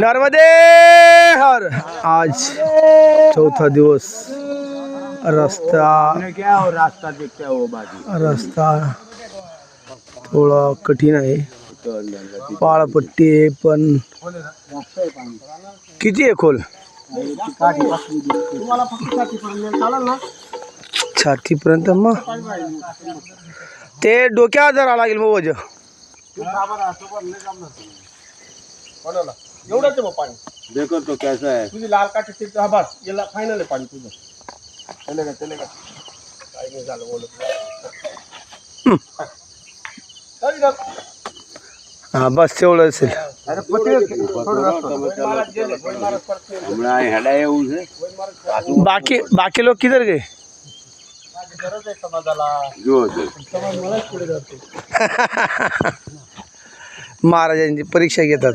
नर्मदे हर। आज चौथा दिवस। रस्ता क्या हो रास्ता देखते हो बाजी? रस्ता थोडा कठीण आहे। पाळपट्टी आहे पण किती आहे खोल? तुम्हाला फक्त छातीपर्यंत चालेल ना छातीपर्यंत मग ते डोक्यावर जरा लागेल मग वजन एवढंच आहे बा पाणी. देखो तो कैसा है. तुझी लाल काठी तिथे हा बस. याला फायनल आहे पाणी तुझं. चले का चले का काही नाही झालं बोलत. हा बस तेवढं असेल. अरे है बाकी बाकी लोक किधर गए? माझी गरज आहे समाजाला. जो जो समाज मलाच पुढे जातो. महाराजांची परीक्षा घेतात.